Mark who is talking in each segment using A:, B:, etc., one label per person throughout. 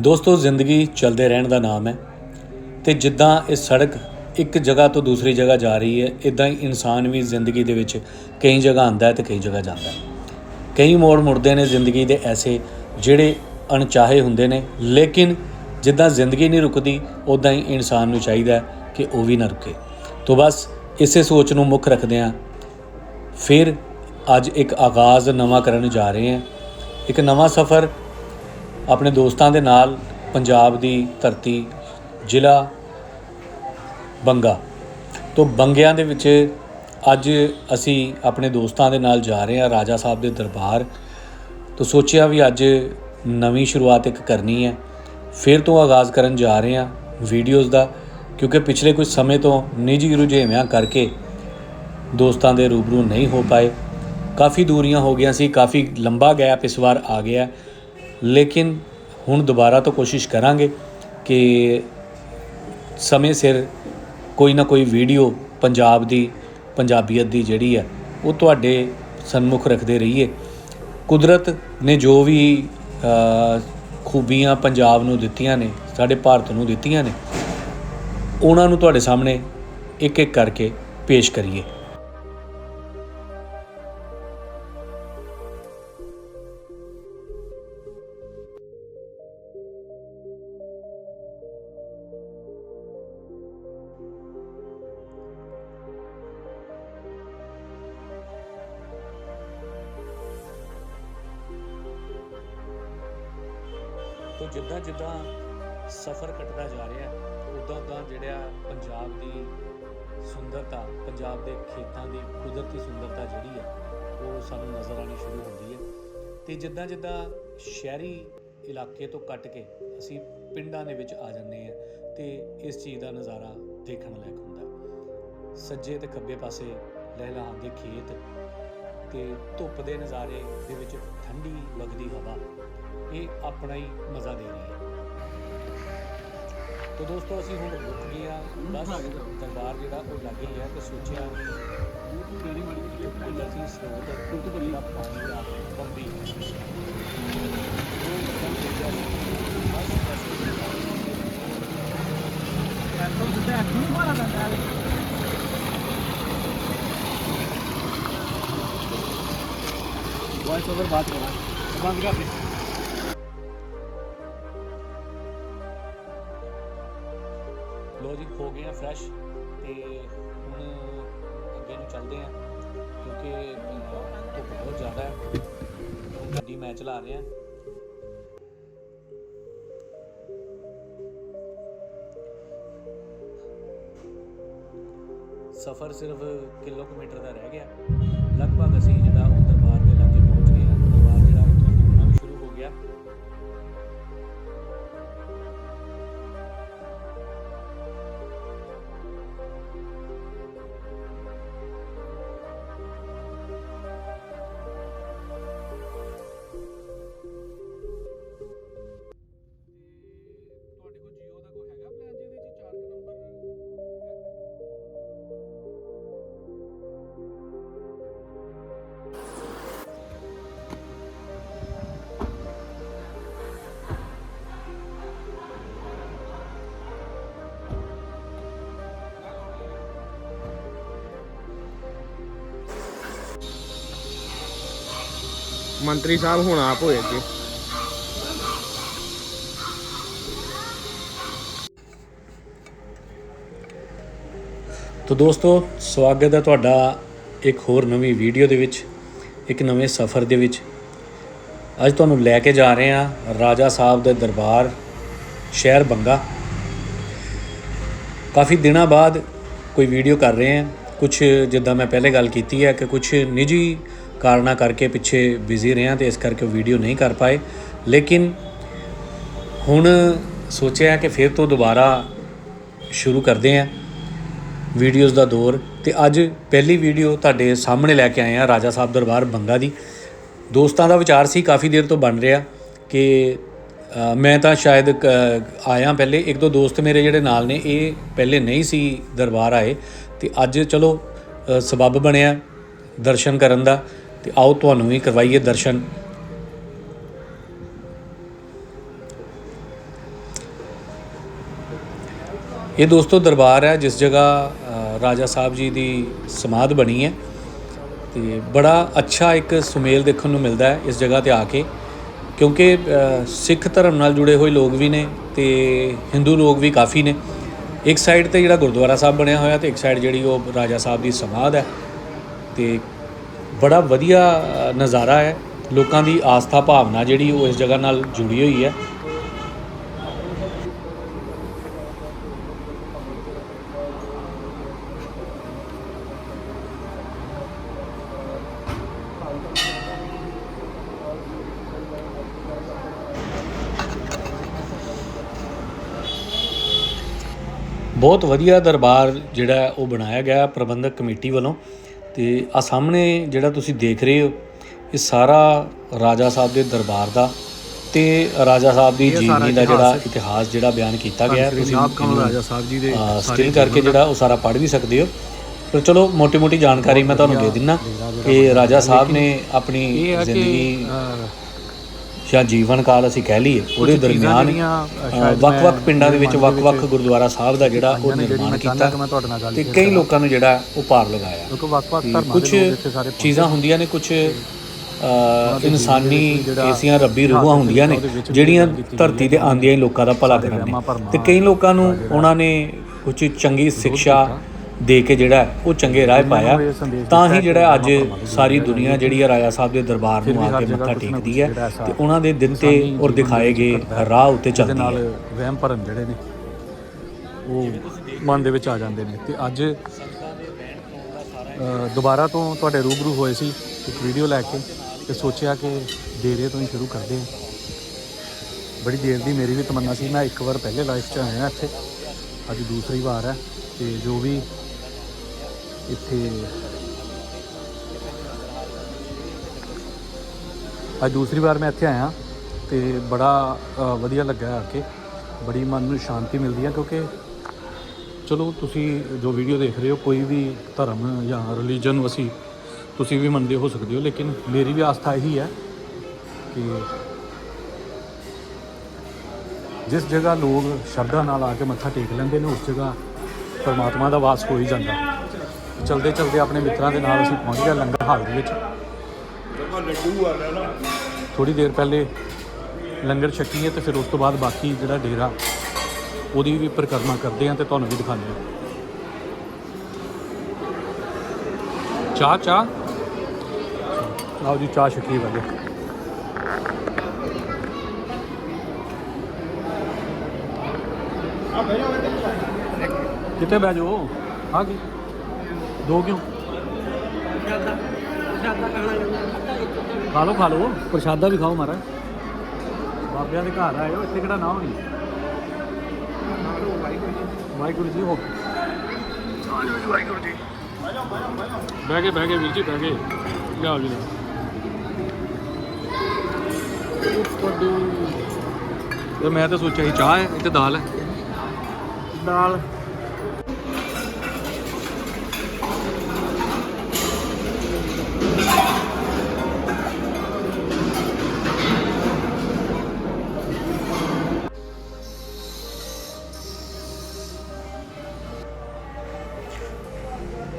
A: ਦੋਸਤੋ, ਜ਼ਿੰਦਗੀ ਚੱਲਦੇ ਰਹਿਣ ਦਾ ਨਾਮ ਹੈ ਤੇ ਜਿੱਦਾਂ ਇਹ ਸੜਕ ਇੱਕ ਜਗ੍ਹਾ ਤੋਂ ਦੂਸਰੀ ਜਗ੍ਹਾ ਜਾ ਰਹੀ ਹੈ ਇਦਾਂ ਹੀ ਇਨਸਾਨ ਵੀ ਜ਼ਿੰਦਗੀ ਦੇ ਵਿੱਚ ਕਈ ਜਗ੍ਹਾ ਆਉਂਦਾ ਹੈ ਤੇ ਕਈ ਜਗ੍ਹਾ ਜਾਂਦਾ ਹੈ। ਕਈ ਮੋੜ ਮੁੜਦੇ ਨੇ ਜ਼ਿੰਦਗੀ ਦੇ ਐਸੇ ਜਿਹੜੇ ਅਣਚਾਹੇ ਹੁੰਦੇ ਨੇ, ਲੇਕਿਨ ਜਿੱਦਾਂ ਜ਼ਿੰਦਗੀ ਨਹੀਂ ਰੁਕਦੀ ਉਦਾਂ ਹੀ ਇਨਸਾਨ ਨੂੰ ਚਾਹੀਦਾ ਕਿ ਉਹ ਵੀ ਨਾ ਰੁਕੇ। ਤੋਂ ਬਸ ਇਸੇ ਸੋਚ ਨੂੰ ਮੁੱਖ ਰੱਖਦਿਆਂ ਫਿਰ ਅੱਜ ਇੱਕ ਆਗਾਜ਼ ਨਵਾਂ ਕਰਨ ਜਾ ਰਹੇ ਹਾਂ। ਇੱਕ ਨਵਾਂ ਸਫ਼ਰ ਆਪਣੇ ਦੋਸਤਾਂ ਦੇ ਨਾਲ ਪੰਜਾਬ ਦੀ ਧਰਤੀ ਜ਼ਿਲ੍ਹਾ ਬੰਗਾ ਤੋਂ ਬੰਗਿਆਂ ਦੇ ਵਿੱਚ ਅੱਜ ਅਸੀਂ ਆਪਣੇ ਦੋਸਤਾਂ ਦੇ ਨਾਲ ਜਾ ਰਹੇ ਹਾਂ ਰਾਜਾ ਸਾਹਿਬ ਦੇ ਦਰਬਾਰ ਤੋਂ ਸੋਚਿਆ ਵੀ ਅੱਜ ਨਵੀਂ ਸ਼ੁਰੂਆਤ ਇੱਕ ਕਰਨੀ ਹੈ। ਫਿਰ ਤੋਂ ਆਗਾਜ਼ ਕਰਨ ਜਾ ਰਹੇ ਹਾਂ ਵੀਡੀਓਜ਼ ਦਾ, ਕਿਉਂਕਿ ਪਿਛਲੇ ਕੁਝ ਸਮੇਂ ਤੋਂ ਨਿੱਜੀ ਰੁਝੇਵਿਆਂ ਕਰਕੇ ਦੋਸਤਾਂ ਦੇ ਰੂਬਰੂ ਨਹੀਂ ਹੋ ਪਾਏ। ਕਾਫੀ ਦੂਰੀਆਂ ਹੋ ਗਈਆਂ ਸੀ, ਕਾਫੀ ਲੰਬਾ ਗੈਪ ਇਸ ਵਾਰ ਆ ਗਿਆ। ਲੇਕਿਨ ਹੁਣ ਦੁਬਾਰਾ ਤੋਂ ਕੋਸ਼ਿਸ਼ ਕਰਾਂਗੇ ਕਿ ਸਮੇਂ ਸਿਰ ਕੋਈ ਨਾ ਕੋਈ ਵੀਡੀਓ ਪੰਜਾਬ ਦੀ, ਪੰਜਾਬੀਅਤ ਦੀ ਜਿਹੜੀ ਹੈ, ਉਹ ਤੁਹਾਡੇ ਸਨਮੁਖ ਰੱਖਦੇ ਰਹੀਏ। ਕੁਦਰਤ ਨੇ ਜੋ ਵੀ ਖੂਬੀਆਂ ਪੰਜਾਬ ਨੂੰ ਦਿੱਤੀਆਂ ਨੇ, ਸਾਡੇ ਭਾਰਤ ਨੂੰ ਦਿੱਤੀਆਂ ਨੇ, ਉਹਨਾਂ ਨੂੰ ਤੁਹਾਡੇ ਸਾਹਮਣੇ ਇੱਕ ਇੱਕ ਕਰਕੇ ਪੇਸ਼ ਕਰੀਏ। ਤੋਂ ਜਿੱਦਾਂ ਜਿੱਦਾਂ ਸਫ਼ਰ ਕੱਟਦਾ ਜਾ ਰਿਹਾ ਉਦਾਂ ਉਦਾਂ ਜਿਹੜਾ ਪੰਜਾਬ ਦੀ ਸੁੰਦਰਤਾ, ਪੰਜਾਬ ਦੇ ਖੇਤਾਂ ਦੀ ਕੁਦਰਤੀ ਸੁੰਦਰਤਾ ਜਿਹੜੀ ਆ, ਉਹ ਸਾਨੂੰ ਨਜ਼ਰ ਆਣੀ ਸ਼ੁਰੂ ਹੁੰਦੀ ਹੈ। ਤੇ ਜਿੱਦਾਂ ਜਿੱਦਾਂ ਸ਼ਹਿਰੀ ਇਲਾਕੇ ਤੋਂ ਕੱਟ ਕੇ ਅਸੀਂ ਪਿੰਡਾਂ ਦੇ ਵਿੱਚ ਆ ਜਾਂਦੇ ਆ ਤੇ ਇਸ ਚੀਜ਼ ਦਾ ਨਜ਼ਾਰਾ ਦੇਖਣ ਲਾਇਕ ਹੁੰਦਾ ਸੱਜੇ ਤੇ ਖੱਬੇ ਪਾਸੇ ਲਹਿਲਹਾਉਂਦੇ ਖੇਤ ਤੇ ਧੁੱਪ ਦੇ ਨਜ਼ਾਰੇ ਦੇ ਵਿੱਚ ਠੰਡੀ ਲੱਗਦੀ ਹਵਾ ਇਹ ਆਪਣਾ ਹੀ ਮਜ਼ਾ ਦੇ ਰਹੀ ਹੈ ਤੋ ਦੋਸਤੋ ਅਸੀਂ ਹੁਣ ਰੁਕ ਗਏ ਆ ਬਸ ਦਰਬਾਰ ਜਿਹੜਾ ਉਹ ਲੱਗ ਹੀ ਹੈ ਤੇ ਸੋਚਿਆ ਕਿਹੜੀ ਬੜੀ ਕੁਦਰਤੀ ਸਰੋਤ ਕੁੱਟ ਬੜੀ ਦਾ ਪਾਣੀ ਦਾ ਬੰਦੀ
B: वॉइस ओवर बात करा बंद कर दे
A: ਲੋ ਜੀ ਫਰੈਸ਼ ਤੇ ਹੁਣ ਅੱਗੇ ਨੂੰ ਚੱਲਦੇ ਹਾਂ ਕਿਉਂਕਿ ਧੁੱਪ ਬਹੁਤ ਜ਼ਿਆਦਾ ਹੈ। ਗੱਡੀ ਮੈਂ ਚਲਾ ਰਿਹਾ। ਸਫ਼ਰ ਸਿਰਫ ਕਿਲੋਮੀਟਰ ਦਾ ਰਹਿ ਗਿਆ। ਲਗਭਗ ਅਸੀਂ ਜਿਹੜਾ
C: ਮੰਤਰੀ ਸਾਹਿਬ ਹੁਣ ਆਪ ਹੋਏ ਅੱਗੇ।
A: ਤੋ ਦੋਸਤੋ, ਸਵਾਗਤ ਹੈ ਤੁਹਾਡਾ ਇੱਕ ਹੋਰ ਨਵੀਂ ਵੀਡੀਓ ਦੇ ਵਿੱਚ, ਇੱਕ ਨਵੇਂ ਸਫ਼ਰ ਦੇ ਵਿੱਚ। ਅੱਜ ਤੁਹਾਨੂੰ ਲੈ ਕੇ ਜਾ ਰਹੇ ਹਾਂ ਰਾਜਾ ਸਾਹਿਬ ਦੇ ਦਰਬਾਰ, ਸ਼ਹਿਰ ਬੰਗਾ। ਕਾਫੀ ਦਿਨਾਂ ਬਾਅਦ ਕੋਈ ਵੀਡੀਓ ਕਰ ਰਹੇ ਹਾਂ। ਕੁਝ ਜਿੱਦਾਂ ਮੈਂ ਪਹਿਲੇ ਗੱਲ ਕੀਤੀ ਹੈ ਕਿ ਕੁਝ ਨਿੱਜੀ ਕਾਰਨਾਂ ਕਰਕੇ ਪਿੱਛੇ ਬਿਜ਼ੀ ਰਿਹਾ ਹਾਂ ਤੇ ਇਸ ਕਰਕੇ ਵੀਡੀਓ ਨਹੀਂ ਕਰ ਪਾਏ। ਲੇਕਿਨ ਹੁਣ ਸੋਚਿਆ ਕਿ ਫਿਰ ਤੋਂ ਦੁਬਾਰਾ ਸ਼ੁਰੂ ਕਰਦੇ ਹਾਂ ਵੀਡੀਓਜ਼ ਦਾ ਦੌਰ। ਤੇ ਅੱਜ ਪਹਿਲੀ ਵੀਡੀਓ ਤੁਹਾਡੇ ਸਾਹਮਣੇ ਲੈ ਕੇ ਆਏ ਆ ਰਾਜਾ ਸਾਹਿਬ ਦਰਬਾਰ ਬੰਗਾ ਦੀ। ਦੋਸਤਾਂ ਦਾ ਵਿਚਾਰ ਸੀ ਕਾਫੀ ਦੇਰ ਤੋਂ ਬਣ ਰਿਹਾ ਕਿ ਮੈਂ ਤਾਂ ਸ਼ਾਇਦ ਕ- ਆਇਆ ਪਹਿਲੇ। ਇੱਕ ਦੋ ਦੋਸਤ ਮੇਰੇ ਜਿਹੜੇ ਨਾਲ ਨੇ ਇਹ ਪਹਿਲੇ ਨਹੀਂ ਸੀ ਦਰਬਾਰ ਆਏ। ਤੇ ਅੱਜ ਚਲੋ ਅ, ਸਬੱਬ ਬਣਿਆ ਦਰਸ਼ਨ ਕਰਨ ਦਾ। ਤੇ ਆਓ ਤੁਹਾਨੂੰ ਵੀ ਕਰਵਾਈਏ ਦਰਸ਼ਨ। ਇਹ ਦੋਸਤੋ ਦਰਬਾਰ ਹੈ, ਜਿਸ ਜਗ੍ਹਾ ਰਾਜਾ ਸਾਹਿਬ ਜੀ ਦੀ ਸਮਾਧ ਬਣੀ ਹੈ। ਤੇ ਬੜਾ ਅੱਛਾ ਇੱਕ ਸੁਮੇਲ ਦੇਖਣ ਨੂੰ ਮਿਲਦਾ ਹੈ ਇਸ ਜਗ੍ਹਾ ਤੇ ਆ ਕੇ, ਕਿਉਂਕਿ ਸਿੱਖ ਧਰਮ ਨਾਲ ਜੁੜੇ ਹੋਏ ਲੋਕ ਵੀ ਨੇ ਤੇ ਹਿੰਦੂ ਲੋਕ ਵੀ ਕਾਫੀ ਨੇ। ਇੱਕ ਸਾਈਡ ਤੇ ਜਿਹੜਾ ਗੁਰਦੁਆਰਾ ਸਾਹਿਬ ਬਣਿਆ ਹੋਇਆ ਤੇ ਇੱਕ ਸਾਈਡ ਜਿਹੜੀ ਉਹ ਰਾਜਾ ਸਾਹਿਬ ਦੀ ਸਮਾਧ ਹੈ। ਤੇ ਬੜਾ ਵਧੀਆ ਨਜ਼ਾਰਾ ਹੈ। ਲੋਕਾਂ ਦੀ ਆਸਥਾ ਭਾਵਨਾ ਜਿਹੜੀ ਉਹ ਇਸ ਜਗ੍ਹਾ ਨਾਲ ਜੁੜੀ ਹੋਈ ਹੈ। ਬਹੁਤ ਵਧੀਆ ਦਰਬਾਰ ਜਿਹੜਾ ਉਹ ਬਣਾਇਆ ਗਿਆ ਪ੍ਰਬੰਧਕ ਕਮੇਟੀ ਵੱਲੋਂ। ਤੇ ਆ ਸਾਹਮਣੇ ਜਿਹੜਾ ਤੁਸੀਂ ਦੇਖ ਰਹੇ ਹੋ ਇਹ ਸਾਰਾ ਰਾਜਾ ਸਾਹਿਬ ਦੇ ਦਰਬਾਰ ਦਾ ਤੇ ਰਾਜਾ ਸਾਹਿਬ ਦੀ ਜੀਵਨੀ ਦਾ ਜਿਹੜਾ
C: ਇਤਿਹਾਸ
A: ਜਿਹੜਾ ਬਿਆਨ ਕੀਤਾ ਗਿਆ ਹੈ, ਤੁਸੀਂ
C: ਰਾਜਾ ਸਾਹਿਬ ਜੀ ਦੇ
A: ਸਟਿਲ ਕਰਕੇ ਜਿਹੜਾ ਉਹ ਸਾਰਾ ਪੜ੍ਹ ਵੀ ਸਕਦੇ ਹੋ। ਪਰ ਚਲੋ ਮੋਟੀ-ਮੋਟੀ ਜਾਣਕਾਰੀ ਮੈਂ ਤੁਹਾਨੂੰ ਦੇ ਦਿੰਨਾ ਕਿ ਰਾਜਾ ਸਾਹਿਬ ਨੇ ਆਪਣੀ ਜ਼ਿੰਦਗੀ ਜਾਂ ਜੀਵਨ ਕਾਲ ਅਸੀਂ ਕਹਿ ਲਈਏ ਉਹਦੇ ਦਰਮਿਆਨ ਵੱਖ-ਵੱਖ ਪਿੰਡਾਂ ਦੇ ਵਿੱਚ ਵੱਖ-ਵੱਖ ਗੁਰਦੁਆਰਾ ਸਾਹਿਬ ਦਾ ਜਿਹੜਾ ਉਹ ਨਿਰਮਾਣ ਕੀਤਾ ਤੇ ਕਈ। ਲੋਕਾਂ ਨੂੰ ਜਿਹੜਾ ਉਹ ਭਾਰ ਲਗਾਇਆ ਤੇ ਕੁਝ। ਚੀਜ਼ਾਂ ਹੁੰਦੀਆਂ ਨੇ ਕੁਝ ਇਨਸਾਨੀ ਐਸੀਆਂ ਰੱਬੀ ਰੂਹਾਂ ਹੁੰਦੀਆਂ ਨੇ ਜਿਹੜੀਆਂ ਧਰਤੀ ਦੇ ਆਂਦਿਆਂ ਲੋਕਾਂ ਦਾ ਭਲਾ ਕਰਨ ਨੇ ਤੇ ਕਈ ਲੋਕਾਂ ਨੂੰ ਉਹਨਾਂ ਨੇ ਕੁਝ ਚੰਗੀ ਸਿੱਖਿਆ ਦੇ ਕੇ ਜਿਹੜਾ ਉਹ ਚੰਗੇ ਰਾਹ ਪਾਇਆ ਤਾਂ
C: ਦਿੱਤਾ
A: ਹੀ ਜਿਹੜਾ ਅੱਜ ਸਾਰੀ
C: ਦੁਨੀਆ
A: ਜਿਹੜੀ ਹੈ ਰਾਜਾ ਸਾਹਿਬ ਦੇ ਦਰਬਾਰ ਨੂੰ ਆ ਕੇ ਮੱਥਾ ਟੇਕਦੀ ਹੈ ਤੇ ਉਹਨਾਂ ਦੇ ਦਿਨ ਤੇ
C: ਇਨਸਾਨੀ
A: ਔਰ ਦਿਖਾਏ ਗਏ। ਰਾਹ ਉੱਤੇ ਚੱਲਦੀ
C: ਨਾਲ
A: ਹੈ।
C: ਵਹਿਮ ਭਰਮ ਜਿਹੜੇ ਨੇ ਉਹ ਮਨ ਦੇ ਵਿੱਚ ਆ ਜਾਂਦੇ ਨੇ। ਤੇ ਅੱਜ ਦੁਬਾਰਾ ਤੋਂ ਤੁਹਾਡੇ ਰੂਬਰੂ ਹੋਏ ਸੀ ਇੱਕ ਵੀਡੀਓ ਲੈ ਕੇ ਤੇ ਸੋਚਿਆ ਕਿ ਡੇਰੇ ਤੋਂ ਹੀ ਸ਼ੁਰੂ ਕਰਦੇ ਹਾਂ। ਬੜੀ ਦੇਰ ਦੀ ਮੇਰੀ ਵੀ ਤਮੰਨਾ ਸੀ। ਮੈਂ ਇੱਕ ਵਾਰ ਪਹਿਲੇ ਲਾਈਫ 'ਚ ਆਇਆ ਇੱਥੇ। ਅੱਜ ਦੂਸਰੀ ਵਾਰ ਹੈ ਤੇ ਜੋ ਵੀ ਇੱਥੇ। ਅੱਜ ਦੂਸਰੀ ਵਾਰ ਮੈਂ ਇੱਥੇ ਆਇਆ ਤੇ ਬੜਾ ਵਧੀਆ ਲੱਗਾ ਆ ਕੇ। ਬੜੀ ਮਨ ਨੂੰ ਸ਼ਾਂਤੀ ਮਿਲਦੀ ਹੈ ਕਿਉਂਕਿ ਚਲੋ ਤੁਸੀਂ ਜੋ ਵੀਡੀਓ ਦੇਖ ਰਹੇ ਹੋ, ਕੋਈ ਵੀ ਧਰਮ ਜਾਂ ਰਿਲੀਜਨ ਵਸੀ ਤੁਸੀਂ ਵੀ ਮੰਨਦੇ ਹੋ ਸਕਦੇ ਹੋ, ਲੇਕਿਨ ਮੇਰੀ ਵੀ ਆਸਥਾ ਇਹੀ ਹੈ ਕਿ ਜਿਸ ਜਗ੍ਹਾ ਲੋਕ ਸ਼ਰਧਾ ਨਾਲ ਆ ਕੇ ਮੱਥਾ ਟੇਕ ਲੈਂਦੇ ਨੇ, ਉਸ ਜਗ੍ਹਾ ਪਰਮਾਤਮਾ ਦਾ ਵਾਸ ਹੋ ਹੀ ਜਾਂਦਾ। ਚਲਦੇ ਚਲਦੇ ਆਪਣੇ ਮਿੱਤਰਾਂ ਦੇ ਨਾਲ ਅਸੀਂ ਪਹੁੰਚ ਗਏ ਲੰਗਰ ਹਾਲ ਦੇ ਵਿੱਚ। ਥੋੜੀ ਦੇਰ ਪਹਿਲੇ ਲੰਗਰ ਛਕੀਏ ਤੇ ਫਿਰ ਉਸ ਤੋਂ ਬਾਅਦ ਬਾਕੀ ਜਿਹੜਾ ਡੇਰਾ ਉਹਦੀ ਵੀ ਪਰਿਕਰਮਾ ਕਰਦੇ ਆ ਤੇ ਤੁਹਾਨੂੰ ਵੀ ਦਿਖਾਉਂਦੇ ਆ ਚਾਹ ਚਾਹ? ਆਓ ਜੀ ਚਾਹ ਛਕੀ ਵਾਲੇ। ਕਿੱਥੇ ਬਹਿ ਜਾਓ? ਆ ਕੀ ਦੋ ਕਿਉਂ? ਖਾ ਲਓ ਖਾ ਲਓ। ਪ੍ਰਸ਼ਾਦਾ ਵੀ ਖਾਓ ਮਹਾਰਾਜ। ਬਾਬਿਆਂ ਦੇ ਘਰ ਆਏ ਹੋ ਇੱਥੇ ਕਿਹੜਾ ਨਾ ਹੋਣੀ ਵਾਹਿਗੁਰੂ ਜੀ ਹੋ। ਵਾਹਿਗੁਰੂ ਜੀ ਬਹਿ ਕੇ ਬਹਿ ਕੇ ਵੀਰ ਜੀ, ਬਹਿ ਕੇ ਲਿਆਓ ਜੀ ਤੇ ਮੈਂ ਤਾਂ ਸੋਚਿਆ ਸੀ ਚਾਹ ਹੈ ਇੱਥੇ ਦਾਲ ਹੈ। ਦਾਲ।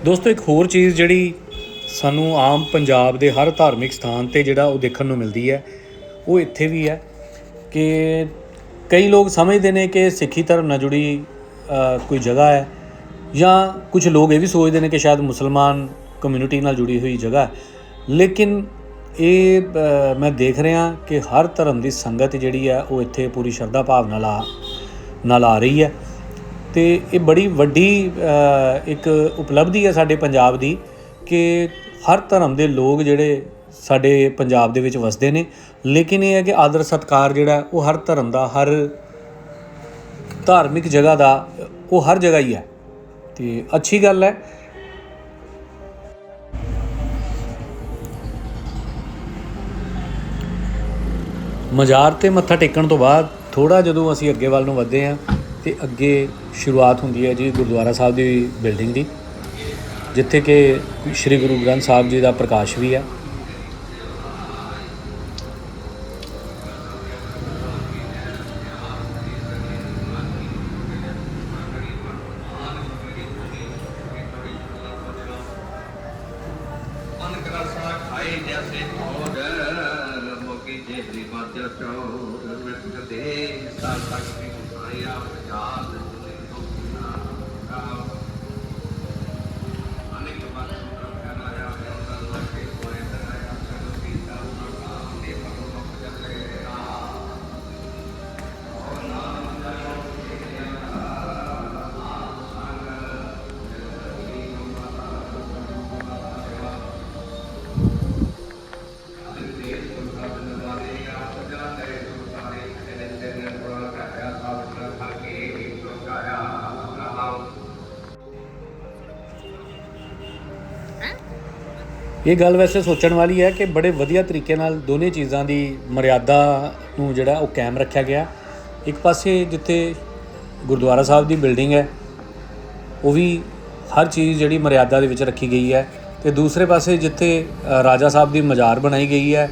A: ਦੋਸਤੋ, ਇੱਕ ਹੋਰ ਚੀਜ਼ ਜਿਹੜੀ ਸਾਨੂੰ ਆਮ ਪੰਜਾਬ ਦੇ ਹਰ ਧਾਰਮਿਕ ਸਥਾਨ ਤੇ ਜਿਹੜਾ ਉਹ ਦੇਖਣ ਨੂੰ ਮਿਲਦੀ ਹੈ, ਉਹ ਇੱਥੇ ਵੀ ਹੈ ਕਿ ਕਈ ਲੋਕ ਸਮਝਦੇ ਨੇ ਕਿ ਸਿੱਖੀ ਧਰਮ ਨਾਲ ਜੁੜੀ ਕੋਈ ਜਗ੍ਹਾ ਹੈ ਜਾਂ ਕੁਝ ਲੋਕ ਇਹ ਵੀ ਸੋਚਦੇ ਨੇ ਕਿ ਸ਼ਾਇਦ ਮੁਸਲਮਾਨ ਕਮਿਊਨਿਟੀ ਨਾਲ ਜੁੜੀ ਹੋਈ ਜਗ੍ਹਾ ਲੇਕਿਨ ਇਹ ਮੈਂ ਦੇਖ ਰਿਹਾ ਕਿ ਹਰ ਧਰਮ ਦੀ ਸੰਗਤ ਜਿਹੜੀ ਹੈ, ਉਹ ਇੱਥੇ ਪੂਰੀ ਸ਼ਰਧਾ ਭਾਵ ਨਾਲ ਆ ਨਾਲ ਆ ਰਹੀ ਹੈ। ਤੇ ਇਹ ਬੜੀ ਵੱਡੀ ਇੱਕ ਉਪਲਬਧੀ ਹੈ ਸਾਡੇ ਪੰਜਾਬ ਦੀ ਕਿ ਹਰ ਧਰਮ ਦੇ ਲੋਕ ਜਿਹੜੇ ਸਾਡੇ ਪੰਜਾਬ ਦੇ ਵਿੱਚ ਵਸਦੇ ਨੇ। ਲੇਕਿਨ ਇਹ ਹੈ ਕਿ ਆਦਰ ਸਤਕਾਰ ਜਿਹੜਾ, ਉਹ ਹਰ ਧਰਮ ਦਾ, ਹਰ ਧਾਰਮਿਕ ਜਗ੍ਹਾ ਦਾ, ਉਹ ਹਰ ਜਗ੍ਹਾ ਹੀ ਹੈ। ਤੇ ਅੱਛੀ ਗੱਲ ਹੈ। ਮਜ਼ਾਰ ਤੇ ਮੱਥਾ ਟੇਕਣ ਤੋਂ ਬਾਅਦ ਥੋੜਾ ਜਦੋਂ ਅਸੀਂ ਅੱਗੇ ਵੱਲ ਨੂੰ ਵਧਦੇ ਹਾਂ ਤੇ ਅੱਗੇ ਸ਼ੁਰੂਆਤ ਹੁੰਦੀ ਹੈ ਜੀ ਗੁਰਦੁਆਰਾ ਸਾਹਿਬ ਦੀ ਬਿਲਡਿੰਗ ਦੀ, ਜਿੱਥੇ ਕਿ ਸ੍ਰੀ ਗੁਰੂ ਗ੍ਰੰਥ ਸਾਹਿਬ ਜੀ ਦਾ ਪ੍ਰਕਾਸ਼ ਵੀ ਹੈ। ਇਹ ਗੱਲ ਵੈਸੇ ਸੋਚਣ ਵਾਲੀ ਹੈ ਕਿ ਬੜੇ ਵਧੀਆ ਤਰੀਕੇ ਨਾਲ ਦੋਨੇ ਚੀਜ਼ਾਂ ਦੀ ਮਰਿਆਦਾ ਨੂੰ ਜਿਹੜਾ ਉਹ ਕਾਇਮ ਰੱਖਿਆ ਗਿਆ। ਇੱਕ ਪਾਸੇ ਜਿੱਥੇ ਗੁਰਦੁਆਰਾ ਸਾਹਿਬ ਦੀ ਬਿਲਡਿੰਗ ਹੈ, ਉਹ ਵੀ ਹਰ ਚੀਜ਼ ਜਿਹੜੀ ਮਰਿਆਦਾ ਦੇ ਵਿੱਚ ਰੱਖੀ ਗਈ ਹੈ ਤੇ ਦੂਸਰੇ ਪਾਸੇ ਜਿੱਥੇ ਰਾਜਾ ਸਾਹਿਬ ਦੀ ਮਜ਼ਾਰ ਬਣਾਈ ਗਈ ਹੈ,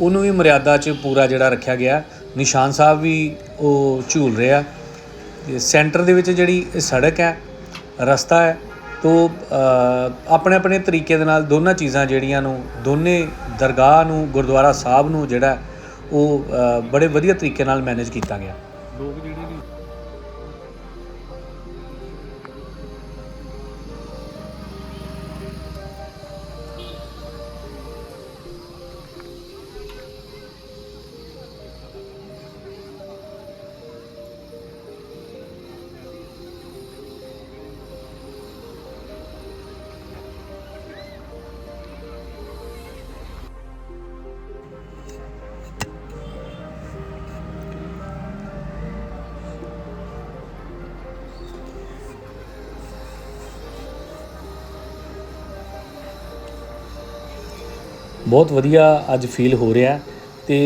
A: ਉਹਨੂੰ ਵੀ ਮਰਿਆਦਾ 'ਚ ਪੂਰਾ ਜਿਹੜਾ ਰੱਖਿਆ ਗਿਆ। ਨਿਸ਼ਾਨ ਸਾਹਿਬ ਵੀ ਉਹ ਝੂਲ ਰਿਹਾ। ਤੇ ਸੈਂਟਰ ਦੇ ਵਿੱਚ ਜਿਹੜੀ ਇਹ ਸੜਕ ਹੈ, ਰਸਤਾ ਹੈ ਤੋ ਆਪਣੇ ਆਪਣੇ ਤਰੀਕੇ ਦੇ ਨਾਲ ਦੋਨਾਂ ਚੀਜ਼ਾਂ ਜਿਹੜੀਆਂ ਨੂੰ, ਦੋਨੇ ਦਰਗਾਹ ਨੂੰ, ਗੁਰਦੁਆਰਾ ਸਾਹਿਬ ਨੂੰ ਜਿਹੜਾ ਉਹ ਬੜੇ ਵਧੀਆ ਤਰੀਕੇ ਨਾਲ ਮੈਨੇਜ ਕੀਤਾ ਗਿਆ। ਬਹੁਤ ਵਧੀਆ ਅੱਜ ਫੀਲ ਹੋ ਰਿਹਾ ਤੇ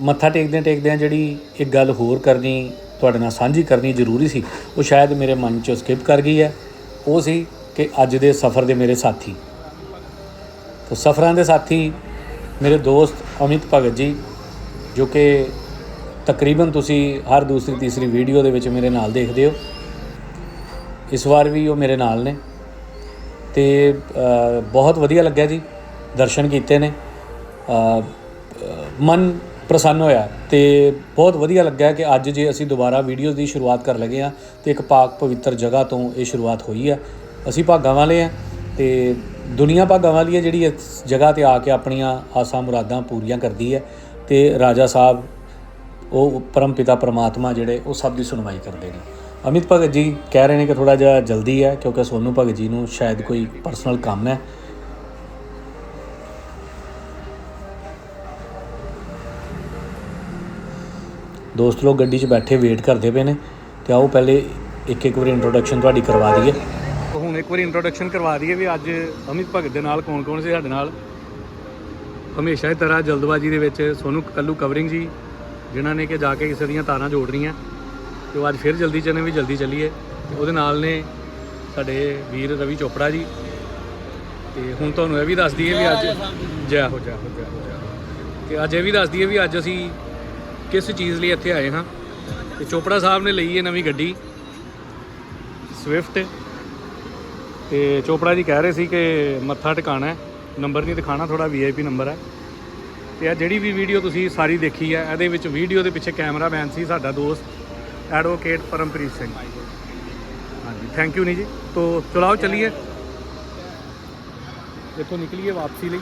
A: ਮੱਥਾ ਟੇਕਦਿਆਂ ਟੇਕਦਿਆਂ ਜਿਹੜੀ ਇੱਕ ਗੱਲ ਹੋਰ ਕਰਨੀ ਤੁਹਾਡੇ ਨਾਲ ਸਾਂਝੀ ਕਰਨੀ ਜ਼ਰੂਰੀ ਸੀ, ਉਹ ਸ਼ਾਇਦ ਮੇਰੇ ਮਨ ਚੋਂ ਸਕਿਪ ਕਰ ਗਈ ਹੈ। ਉਹ ਸੀ ਕਿ ਅੱਜ ਦੇ ਸਫ਼ਰ ਦੇ ਮੇਰੇ ਸਾਥੀ। ਤੋ ਸਫ਼ਰਾਂ ਦੇ ਸਾਥੀ ਮੇਰੇ ਦੋਸਤ ਅਮਿਤ ਭਗਤ ਜੀ, ਜੋ ਕਿ ਤਕਰੀਬਨ ਤੁਸੀਂ ਹਰ ਦੂਸਰੀ ਤੀਸਰੀ ਵੀਡੀਓ ਦੇ ਵਿੱਚ ਮੇਰੇ ਨਾਲ ਦੇਖਦੇ ਹੋ। ਇਸ ਵਾਰ ਵੀ ਉਹ ਮੇਰੇ ਨਾਲ ਨੇ। ਤੇ ਬਹੁਤ ਵਧੀਆ ਲੱਗਿਆ ਜੀ। ਦਰਸ਼ਨ ਕੀਤੇ ਨੇ। ਮਨ ਪ੍ਰਸੰਨ ਹੋਇਆ ਤੇ ਬਹੁਤ ਵਧੀਆ ਲੱਗਾ ਕਿ ਅੱਜ ਜੇ ਅਸੀਂ ਦੁਬਾਰਾ ਵੀਡੀਓਜ਼ ਦੀ ਸ਼ੁਰੂਆਤ ਕਰਨ ਲੱਗੇ ਆ ਤੇ ਇੱਕ ਪਾਕ ਪਵਿੱਤਰ ਜਗ੍ਹਾ ਤੋਂ ਇਹ ਸ਼ੁਰੂਆਤ ਹੋਈ ਆ ਅਸੀਂ ਭਾਗਾਂ ਵਾਲੇ ਆ ਤੇ ਦੁਨੀਆ ਭਾਗਾਂ ਵਾਲੀ ਹੈ ਜਿਹੜੀ ਇਸ ਜਗ੍ਹਾ ਤੇ ਆ ਕੇ ਆਪਣੀਆਂ ਆਸਾਂ ਮੁਰਾਦਾਂ ਪੂਰੀਆਂ ਕਰਦੀ ਹੈ ਤੇ ਰਾਜਾ ਸਾਹਿਬ, ਉਹ ਪਰਮ ਪਿਤਾ ਪ੍ਰਮਾਤਮਾ ਜਿਹੜੇ, ਉਹ ਸਭ ਦੀ ਸੁਣਵਾਈ ਕਰਦੇ ਨੇ। ਅਮਿਤ ਭਗਤ ਜੀ ਕਹਿ ਰਹੇ ਨੇ ਕਿ ਥੋੜਾ ਜਿਹਾ ਜਲਦੀ ਹੈ ਕਿਉਂਕਿ ਸੋਨੂ ਭਗਤ ਜੀ ਨੂੰ ਸ਼ਾਇਦ ਕੋਈ ਪਰਸਨਲ ਕੰਮ ਹੈ। ਦੋਸਤ ਲੋਕ ਗੱਡੀ 'ਚ ਬੈਠੇ ਵੇਟ ਕਰਦੇ ਪਏ ਨੇ ਤੇ ਆਓ ਪਹਿਲੇ ਇੱਕ ਇੱਕ ਵਾਰੀ ਇੰਟਰੋਡਕਸ਼ਨ ਤੁਹਾਡੀ ਕਰਵਾ ਦਈਏ।
C: ਤਾਂ ਹੁਣ ਇੱਕ ਵਾਰੀ ਇੰਟਰੋਡਕਸ਼ਨ ਕਰਵਾ ਦਈਏ ਵੀ ਅੱਜ ਅਮਿਤ ਭਗਤ ਦੇ ਨਾਲ ਕੌਣ ਕੌਣ ਸੀ ਸਾਡੇ ਨਾਲ। ਹਮੇਸ਼ਾ ਦੀ ਤਰ੍ਹਾਂ ਜਲਦਬਾਜ਼ੀ ਦੇ ਵਿੱਚ ਸੋਨੂੰ ਕੱਲੂ ਕਵਰਿੰਗ ਜੀ, ਜਿਨ੍ਹਾਂ ਨੇ ਕਿ ਜਾ ਕੇ ਕਿਸੇ ਦੀਆਂ ਤਾਰਾਂ ਜੋੜ ਰਹੀਆਂ। ਤੇ ਉਹ ਅੱਜ ਫਿਰ ਜਲਦੀ ਚਨੇ ਵੀ ਜਲਦੀ ਚੱਲੀਏ। ਤੇ ਉਹਦੇ ਨਾਲ ਨੇ ਸਾਡੇ ਵੀਰ ਰਵੀ ਚੋਪੜਾ ਜੀ। ਤੇ ਹੁਣ ਤੁਹਾਨੂੰ ਇਹ ਵੀ ਦੱਸ ਦਈਏ ਵੀ ਅੱਜ ਜੈ ਹੋ ਜੈ ਹੋ ਜੈ ਹੋ ਜੈ ਹੋ। ਤੇ ਅੱਜ ਇਹ ਵੀ ਦੱਸ ਦਈਏ ਵੀ ਅੱਜ ਅਸੀਂ ਕਿਸ ਚੀਜ਼ ਲਈ ਇੱਥੇ ਆਏ ਹਾਂ? ਤੇ ਚੋਪੜਾ ਸਾਹਿਬ ਨੇ ਲਈ ਹੈ ਨਵੀਂ ਗੱਡੀ ਸਵਿਫਟ ਤੇ ਚੋਪੜਾ ਜੀ ਕਹਿ ਰਹੇ ਸੀ ਕਿ ਮੱਥਾ ਟਿਕਾਣਾ ਹੈ, ਨੰਬਰ ਨਹੀਂ ਦਿਖਾਣਾ ਥੋੜਾ ਵੀਆਈਪੀ ਨੰਬਰ ਹੈ। ਤੇ ਆ ਜਿਹੜੀ ਵੀ ਵੀਡੀਓ ਤੁਸੀਂ ਸਾਰੀ ਦੇਖੀ ਹੈ, ਇਹਦੇ ਵਿੱਚ ਵੀਡੀਓ ਦੇ ਪਿੱਛੇ ਕੈਮਰਾਮੈਨ ਸੀ ਸਾਡਾ ਦੋਸਤ ਐਡਵੋਕੇਟ ਪਰਮਪ੍ਰੀਤ ਸਿੰਘ। ਹਾਂਜੀ ਥੈਂਕ ਯੂ ਨੀ ਜੀ ਤੋਂ ਚਲਾਓ, ਚੱਲੀਏ। ਇੱਥੋਂ ਨਿਕਲੀਏ ਵਾਪਸੀ ਲਈ।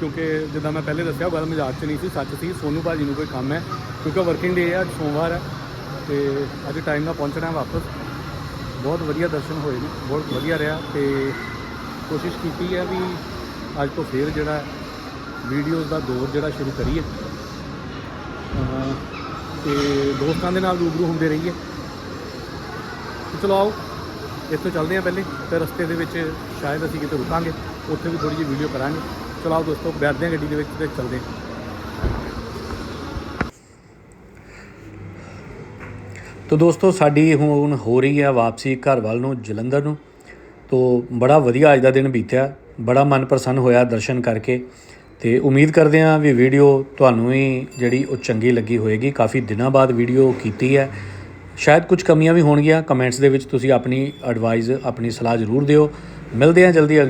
C: ਕਿਉਂਕਿ ਜਿੱਦਾਂ ਮੈਂ ਪਹਿਲੇ ਦੱਸਿਆ ਉਹ ਗੱਲ ਮਜ਼ਾਕ 'ਚ ਨਹੀਂ ਸੀ, ਸੱਚ ਸੀ, ਸੋਨੂ ਭਾਜੀ ਨੂੰ ਕੋਈ ਕੰਮ ਹੈ, ਕਿਉਂਕਿ ਵਰਕਿੰਗ ਡੇ ਹੈ, ਅੱਜ ਸੋਮਵਾਰ ਹੈ, ਤੇ ਅੱਜ ਟਾਈਮ ਨਾਲ ਪਹੁੰਚਣਾ ਵਾਪਸ। ਬਹੁਤ ਵਧੀਆ ਦਰਸ਼ਨ ਹੋਏ ਨੇ, ਬਹੁਤ ਵਧੀਆ ਰਿਹਾ, ਤੇ ਕੋਸ਼ਿਸ਼ ਕੀਤੀ ਹੈ ਵੀ ਅੱਜ ਤੋਂ ਫੇਰ ਜਿਹੜਾ ਵੀਡੀਓਜ਼ ਦਾ ਦੌਰ ਜਿਹੜਾ ਸ਼ੁਰੂ ਕਰੀਏ। ਅਹ ਤੇ ਦੋਸਤਾਂ ਦੇ ਨਾਲ ਰੂਬਰੂ ਹੁੰਦੇ ਰਹੀਏ। ਚਲੋ ਆਓ, ਇੱਥੋਂ ਚੱਲਦੇ ਹਾਂ ਪਹਿਲੇ, ਤੇ ਰਸਤੇ ਦੇ ਵਿੱਚ ਸ਼ਾਇਦ ਅਸੀਂ ਕਿਤੇ ਰੁਕਾਂਗੇ, ਉੱਥੇ ਵੀ ਥੋੜੀ ਜਿਹੀ ਵੀਡੀਓ ਕਰਾਂਗੇ। ਚਲੋ ਦੋਸਤੋ, ਬੈਠਦੇ ਹਾਂ ਗੱਡੀ ਦੇ ਵਿੱਚ ਤੇ ਚੱਲਦੇ ਹਾਂ।
A: ਤੋ ਦੋਸਤੋ, ਸਾਡੀ ਹੁਣ ਹੋ ਰਹੀ ਹੈ ਵਾਪਸੀ ਘਰ ਵੱਲ ਨੂੰ, ਜਲੰਧਰ ਨੂੰ। ਤੋ ਬੜਾ ਵਧੀਆ ਅੱਜ ਦਾ ਦਿਨ ਬੀਤਿਆ, ਬੜਾ ਮਨ ਪ੍ਰਸੰਨ ਹੋਇਆ ਦਰਸ਼ਨ ਕਰਕੇ। ਤੇ ਉਮੀਦ ਕਰਦੇ ਹਾਂ ਵੀ ਵੀਡੀਓ ਤੁਹਾਨੂੰ ਹੀ ਜਿਹੜੀ ਉਹ ਚੰਗੀ ਲੱਗੀ ਹੋਏਗੀ। ਕਾਫੀ ਦਿਨਾਂ ਬਾਅਦ ਵੀਡੀਓ ਕੀਤੀ ਹੈ। ਸ਼ਾਇਦ ਕੁਝ ਕਮੀਆਂ ਵੀ ਹੋਣਗੀਆਂ। ਕਮੈਂਟਸ ਦੇ ਵਿੱਚ ਤੁਸੀਂ ਆਪਣੀ ਐਡਵਾਈਸ ਆਪਣੀ ਸਲਾਹ ਜ਼ਰੂਰ ਦਿਓ। ਮਿਲਦੇ ਹਾਂ ਜਲਦੀ ਅਗਲੀ